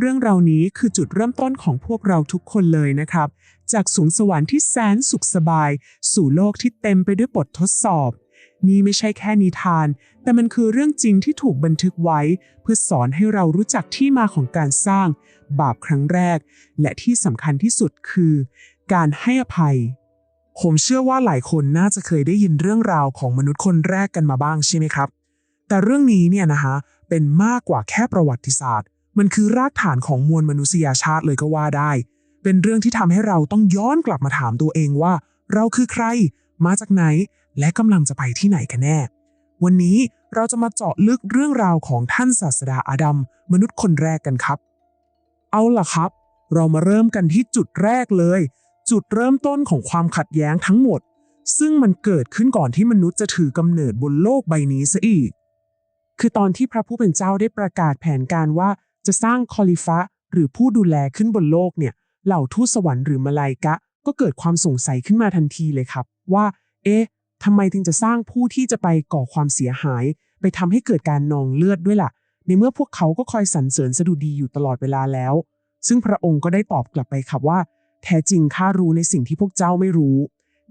เรื่องราวนี้คือจุดเริ่มต้นของพวกเราทุกคนเลยนะครับ จากสูงสวรรค์ที่แสนสุขสบาย สู่โลกที่เต็มไปด้วยบททดสอบ นี่ไม่ใช่แค่นิทาน แต่มันคือเรื่องจริงที่ถูกบันทึกไว้ เพื่อสอนให้เรารู้จักที่มาของการสร้าง บาปครั้งแรก และที่สำคัญที่สุดคือ การให้อภัย ผมเชื่อว่าหลายคนน่าจะเคยได้ยินเรื่องราวของมนุษย์คนแรกกันมาบ้างใช่ไหมครับ แต่เรื่องนี้เนี่ยนะคะเป็นมากกว่าแค่ประวัติศาสตร์ มันคือรากฐานของมวลมนุษยชาติเลยก็ว่าได้ เป็นเรื่องที่ทำให้เราต้องย้อนกลับมาถามตัวเองว่า เราคือใคร มาจากไหน และกำลังจะไปที่ไหนกันแน่ วันนี้เราจะมาเจาะลึกเรื่องราวของท่านศาสดาอาดัมมนุษย์คนแรกกันครับ เอาล่ะครับ เรามาเริ่มกันที่จุดแรกเลย จุดเริ่มต้นของความขัดแย้งทั้งหมด ซึ่งมันเกิดขึ้นก่อนที่มนุษย์จะถือกำเนิดบนโลกใบนี้ซะอีก คือตอนที่พระผู้เป็นเจ้าได้ประกาศแผนการว่า จะสร้างคอลิฟะหรือผู้ดูแลขึ้นบนโลกเนี่ยเหล่าทูตสวรรค์หรือมาลายกะ ก็เกิดความสงสัยขึ้นมาทันทีเลยครับ ว่า เอ๊ะทำไมถึงจะสร้างผู้ที่จะไปก่อความเสียหาย ไปทำให้เกิดการนองเลือดด้วยล่ะ ในเมื่อพวกเขาก็คอยสรรเสริญสดุดีอยู่ตลอดเวลาแล้ว ซึ่งพระองค์ก็ได้ตอบกลับไปครับว่า แท้จริงข้ารู้ในสิ่งที่พวกเจ้าไม่รู้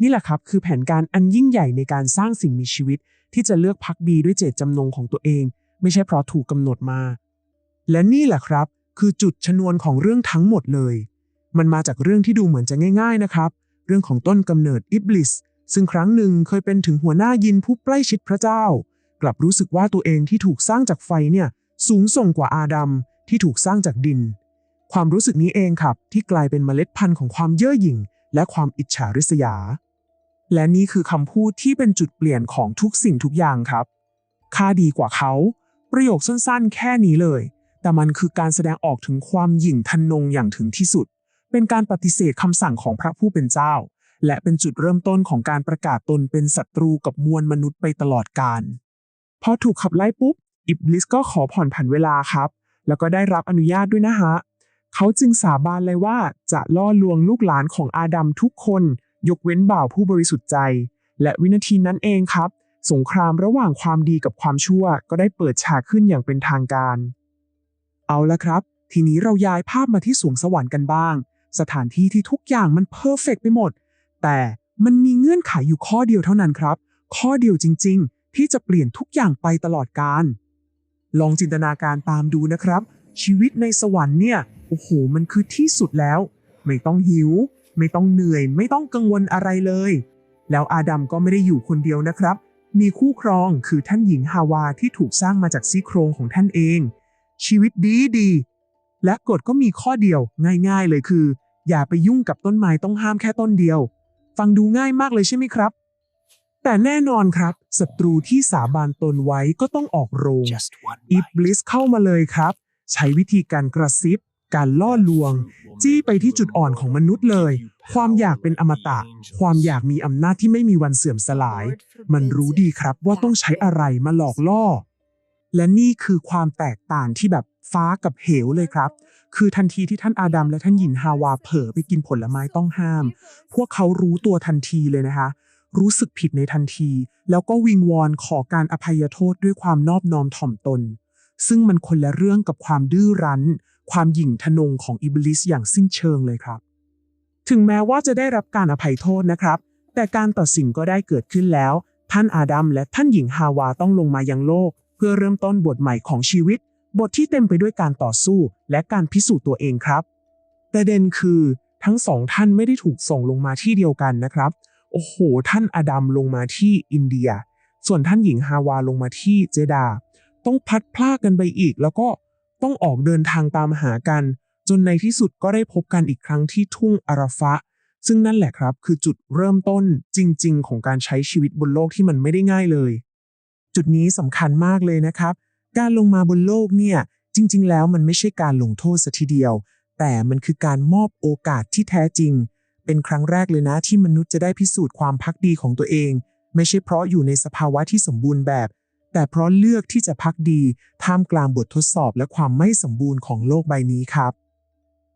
นี่แหละครับคือแผนการอันยิ่งใหญ่ในการสร้างสิ่งมีชีวิต ที่จะเลือกพักดีด้วยเจตจำนงของตัวเอง ไม่ใช่เพราะถูกกำหนดมา และนี่แหละครับ คือจุดชนวนของเรื่องทั้งหมดเลย มันมาจากเรื่องที่ดูเหมือนจะง่าย ๆนะครับ เรื่องของต้นกำเนิดอิบลิสซึ่งครั้งหนึ่งเคยเป็นถึงหัวหน้ายินผู้ใกล้ชิดพระเจ้า กลับรู้สึกว่าตัวเองที่ถูกสร้างจากไฟเนี่ยสูงส่งกว่าอาดัมที่ถูกสร้างจากดิน ความรู้สึกนี้เองครับ ที่กลายเป็นเมล็ดพันธุ์ของความเย่อหยิ่ง และความอิจฉาริษยา และนี่คือคำพูดที่เป็นจุดเปลี่ยนของทุกสิ่งทุกอย่างครับข้าดีกว่าเขา ประโยคสั้นๆ แค่นี้เลย แต่มันคือการแสดงออกถึงความหยิ่งทนงอย่างถึงที่สุด เป็นการปฏิเสธคำสั่งของพระผู้เป็นเจ้า และเป็นจุดเริ่มต้นของการประกาศตนเป็นศัตรูกับมวลมนุษย์ไปตลอดกาลพอถูกขับไล่ปุ๊บ อิบลิสก็ขอผ่อนผันเวลาครับ แล้วก็ได้รับอนุญาตด้วยนะฮะ เขาจึงสาบานเลยว่าจะล่อลวงลูกหลานของอาดัมทุกคน ยกเว้นบ่าวผู้บริสุทธิ์ใจ และวินาทีนั้นเองครับ สงครามระหว่างความดีกับความชั่วก็ได้เปิดฉากขึ้นอย่างเป็นทางการ เอาละครับ ทีนี้เราย้ายภาพมาที่สวงสวรรค์กันบ้าง สถานที่ที่ทุกอย่างมันเพอร์เฟกไปหมด แต่มันมีเงื่อนไขอยู่ข้อเดียวเท่านั้นครับ ข้อเดียวจริง ๆ ที่จะเปลี่ยนทุกอย่างไปตลอดกาลลองจินตนาการตามดูนะครับ ชีวิตในสวรรค์เนี่ยโอ้โหมันคือที่สุดแล้ว ไม่ต้องหิว ไม่ต้องเหนื่อย ไม่ต้องกังวลอะไรเลย แล้วอาดัมก็ไม่ได้อยู่คนเดียวนะครับ มีคู่ครองคือท่านหญิงฮาวาที่ถูกสร้างมาจากซี่โครงของท่านเอง ชีวิตดีดีๆและกฎก็มีข้อเดียว ง่ายๆเลยคือ อย่าไปยุ่งกับต้นไม้ต้องห้ามแค่ต้นเดียว ฟังดูง่ายมากเลยใช่ไหมครับ แต่แน่นอนครับศัตรูที่สาบานตนไว้ก็ต้องออกโรง Just one อิบ bite. ลิสเข้ามาเลยครับ ใช้วิธีการกระซิบ การล่อลวง จี้ไปที่จุดอ่อนของมนุษย์เลย ความอยากเป็นอมตะ ความอยากมีอำนาจที่ไม่มีวันเสื่อมสลาย มันรู้ดีครับว่าต้องใช้อะไรมาหลอกล่อ และนี่คือความแตกต่างที่แบบฟ้ากับเหวเลยครับ คือทันทีที่ท่านอาดัมและท่านหญิงฮาวาเผลอไปกินผลไม้ต้องห้าม พวกเขารู้ตัวทันทีเลยนะคะ รู้สึกผิดในทันที แล้วก็วิงวอนขอการอภัยโทษด้วยความนอบน้อมถ่อมตน ซึ่งมันคนละเรื่องกับความดื้อรั้น ความหยิ่งทะนงของอิบลิสอย่างสิ้นเชิงเลยครับ ถึงแม้ว่าจะได้รับการอภัยโทษนะครับ แต่การตัดสินก็ได้เกิดขึ้นแล้ว ท่านอาดัมและท่านหญิงฮาวาต้องลงมายังโลก เพื่อเริ่มต้นบทใหม่ของชีวิต บทที่เต็มไปด้วยการต่อสู้และการพิสูจน์ตัวเองครับ ประเด็นคือทั้งสองท่านไม่ได้ถูกส่งลงมาที่เดียวกันนะครับ โอ้โห ท่านอาดัมลงมาที่อินเดีย ส่วนท่านหญิงฮาวาลงมาที่เจดา ต้องพัดพลากกันไปอีก แล้วก็ต้องออกเดินทางตามหากัน จนในที่สุดก็ได้พบกันอีกครั้งที่ทุ่งอาราฟะ ซึ่งนั่นแหละครับ คือจุดเริ่มต้นจริง ๆ ของการใช้ชีวิตบนโลกที่มันไม่ได้ง่ายเลย จุดนี้สำคัญมากเลยนะครับ การลงมาบนโลกเนี่ยจริง ๆ แล้วมันไม่ใช่การลงโทษซะทีเดียว แต่มันคือการมอบโอกาสที่แท้จริง เป็นครั้งแรกเลยนะที่มนุษย์จะได้พิสูจน์ความพักดีของตัวเอง ไม่ใช่เพราะอยู่ในสภาวะที่สมบูรณ์แบบ แต่เพราะเลือกที่จะพักดีท่ามกลางบททดสอบและความไม่สมบูรณ์ของโลกใบนี้ครับ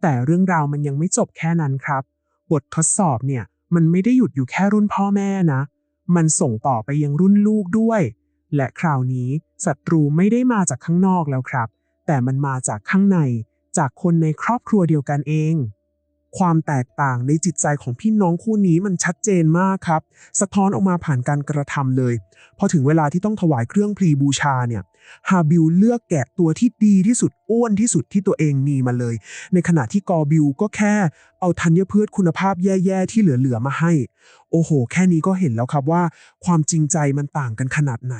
แต่เรื่องราวมันยังไม่จบแค่นั้นครับ บททดสอบเนี่ยมันไม่ได้หยุดอยู่แค่รุ่นพ่อแม่นะ มันส่งต่อไปยังรุ่นลูกด้วย และคราวนี้ศัตรูไม่ได้มาจากข้างนอกแล้วครับ แต่มันมาจากข้างใน จากคนในครอบครัวเดียวกันเอง ความแตกต่างในจิตใจของพี่น้องคู่นี้มันชัดเจนมากครับ สะท้อนออกมาผ่านการกระทำเลย พอถึงเวลาที่ต้องถวายเครื่องพลีบูชาเนี่ยฮาบิลเลือกแกะตัวที่ดีที่สุดอ้วนที่สุดที่ตัวเองมีมาเลย ในขณะที่กอบิลก็แค่เอาธัญพืชคุณภาพแย่ๆที่เหลือๆมาให้ โอ้โห แค่นี้ก็เห็นแล้วครับว่า ความจริงใจมันต่างกันขนาดไหน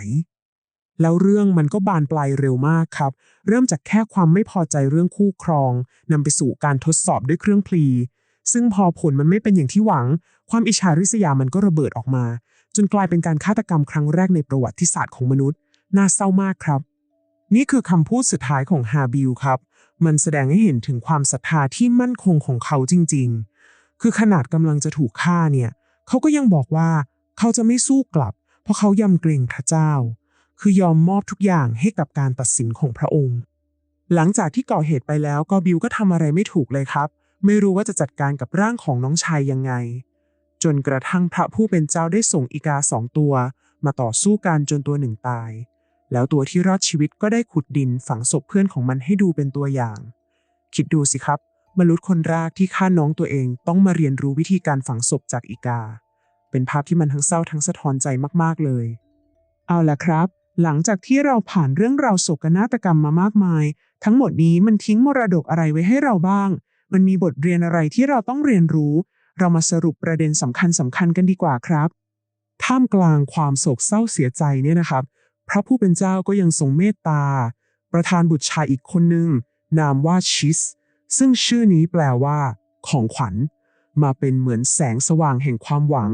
แล้วเรื่องมันก็บานปลายเร็วมากครับ เริ่มจากแค่ความไม่พอใจเรื่องคู่ครองนำไปสู่การทดสอบด้วยเครื่องพลี ซึ่งพอผลมันไม่เป็นอย่างที่หวัง ความอิจฉาริษยามันก็ระเบิดออกมา จนกลายเป็นการฆาตกรรมครั้งแรกในประวัติศาสตร์ของมนุษย์ น่าเศร้ามากครับ นี่คือคำพูดสุดท้ายของฮาบิลครับ มันแสดงให้เห็นถึงความศรัทธาที่มั่นคงของเขาจริง ๆ คือขนาดกำลังจะถูกฆ่าเนี่ย เขาก็ยังบอกว่าเขาจะไม่สู้กลับ เพราะเขายำเกรงพระเจ้า คือยอมมอบทุกอย่างให้กับการตัดสินของพระองค์ หลังจากที่ก่อเหตุไปแล้วกอบิลก็ทำอะไรไม่ถูกเลยครับ ไม่รู้ว่าจะจัดการกับร่างของน้องชายยังไง จนกระทั่งพระผู้เป็นเจ้าได้ส่งอีกาสองตัว มาต่อสู้กันจนตัวหนึ่งตาย แล้วตัวที่รอดชีวิตก็ได้ขุดดินฝังศพเพื่อนของมันให้ดูเป็นตัวอย่าง คิดดูสิครับ มนุษย์คนแรกที่ฆ่าน้องตัวเองต้องมาเรียนรู้วิธีการฝังศพจากอีกา เป็นภาพที่มันทั้งเศร้าทั้งสะท้อนใจมากๆเลย เอาละครับ หลังจากที่เราผ่านเรื่องราวโศกนาฏกรรมมามากมาย ทั้งหมดนี้มันทิ้งมรดกอะไรไว้ให้เราบ้าง มันมีบทเรียนอะไรที่เราต้องเรียนรู้ เรามาสรุปประเด็นสำคัญสำคัญกันดีกว่าครับ ท่ามกลางความโศกเศร้าเสียใจเนี่ยนะครับ พระผู้เป็นเจ้าก็ยังทรงเมตตา ประทานบุตรชายอีกคนหนึ่งนามว่าชิส ซึ่งชื่อนี้แปลว่า ของขวัญ มาเป็นเหมือนแสงสว่างแห่งความหวัง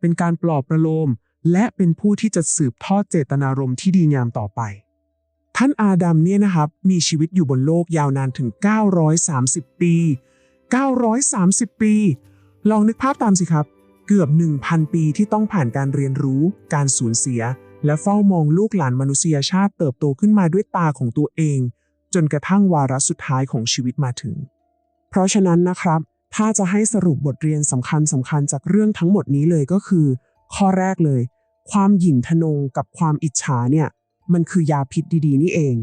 เป็นการปลอบประโลม และเป็นผู้ที่จะสืบทอดเจตนารมณ์ที่ดีงามต่อไป ท่านอาดัมเนี่ยนะครับ มีชีวิตอยู่บนโลกยาวนานถึง 930 ปี 930 ปี ลองนึกภาพตามสิครับ เกือบ 1,000 ปีที่ต้องผ่านการเรียนรู้ การสูญเสีย และเฝ้ามองลูกหลานมนุษยชาติเติบโตขึ้นมาด้วยตาของตัวเอง จนกระทั่งวาระสุดท้ายของชีวิตมาถึง เพราะฉะนั้นนะครับ ถ้าจะให้สรุปบทเรียนสำคัญสำคัญจากเรื่องทั้งหมดนี้เลยก็คือ ข้อแรกเลย ความหยิ่งทะนงกับความอิจฉาเนี่ย มันคือยาพิษดีๆ นี่เอง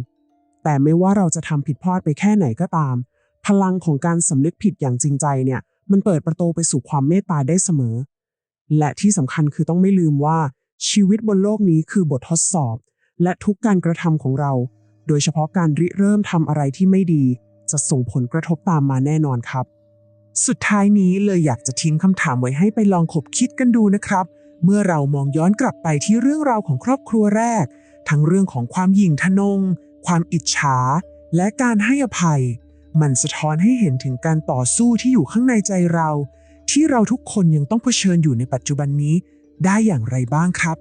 แต่ไม่ว่าเราจะทำผิดพลาดไปแค่ไหนก็ตาม พลังของการสำนึกผิดอย่างจริงใจเนี่ย มันเปิดประตูไปสู่ความเมตตาได้เสมอ และที่สำคัญคือต้องไม่ลืมว่าชีวิตบนโลกนี้คือบททดสอบ และทุกการกระทำของเรา โดยเฉพาะการริเริ่มทำอะไรที่ไม่ดี จะส่งผลกระทบตามมาแน่นอนครับ สุดท้ายนี้เลยอยากจะทิ้งคำถามไว้ให้ไปลองคบคิดกันดูนะครับ เมื่อเรามองย้อนกลับไปที่เรื่องราวของครอบครัวแรก ทั้งเรื่องของความหยิ่งทะนง ความอิจฉา และการให้อภัย มันสะท้อนให้เห็นถึงการต่อสู้ที่อยู่ข้างในใจเรา ที่เราทุกคนยังต้องเผชิญอยู่ในปัจจุบันนี้ ได้อย่างไรบ้างครับ